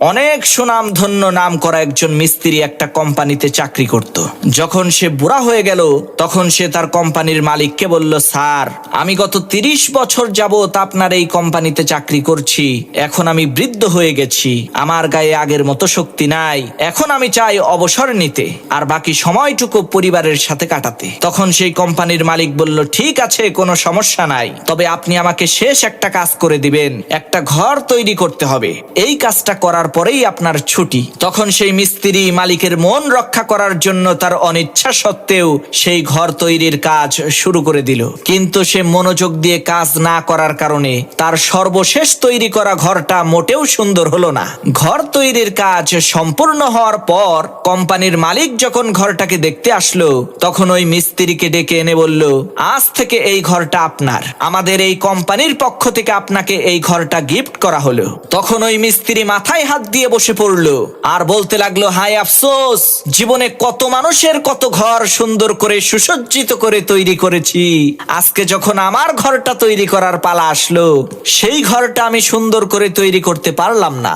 অনেক সুনাম ধন্য নাম করা একজন মিস্ত্রি একটা কোম্পানিতে চাকরি করত। যখন সে বুড়া হয়ে গেল, তখন সে তার কোম্পানির মালিককে বলল, স্যার, আমি গত তিরিশ বছর যাবত আপনার এই কোম্পানিতে চাকরি করছি। এখন আমি বৃদ্ধ হয়ে গেছি। আমার গায়ে আগের মতো শক্তি নাই। এখন আমি চাই অবসর নিতে আর বাকি সময়টুকু পরিবারের সাথে কাটাতে। তখন সেই কোম্পানির মালিক বলল, ঠিক আছে, কোনো সমস্যা নাই। তবে আপনি আমাকে শেষ একটা কাজ করে দিবেন। একটা ঘর তৈরি করতে হবে। এই কাজটা করার পরেই আপনার ছুটি। তখন সেই মিস্ত্রি মালিকের মন রক্ষা করার জন্য তার অনিচ্ছা সত্ত্বেও সেই ঘর তৈরির কাজ শুরু করে দিল। কিন্তু সে মনোযোগ দিয়ে কাজ না করার কারণে তার সর্বশেষ তৈরি করা ঘরটা মোটেও সুন্দর হলো না। ঘর তৈরির কাজ সম্পূর্ণ হওয়ার পর কোম্পানির মালিক যখন ঘরটাকে দেখতে আসলো, তখন ওই মিস্ত্রিকে ডেকে এনে বলল, আজ থেকে এই ঘরটা আপনার। আমাদের এই কোম্পানির পক্ষ থেকে আপনাকে এই ঘরটা গিফট করা হলো। তখন ওই মিস্ত্রি মাথায় হাত দিয়ে বসে পড়ল আর বলতে লাগল, হায় আফসোস, জীবনে কত মানুষের কত ঘর সুন্দর করে সুসজ্জিত করে তৈরি করেছি। আজকে যখন আমার ঘরটা তৈরি করার পালা আসলো, সেই ঘরটা আমি সুন্দর করে তৈরি করতে পারলাম না।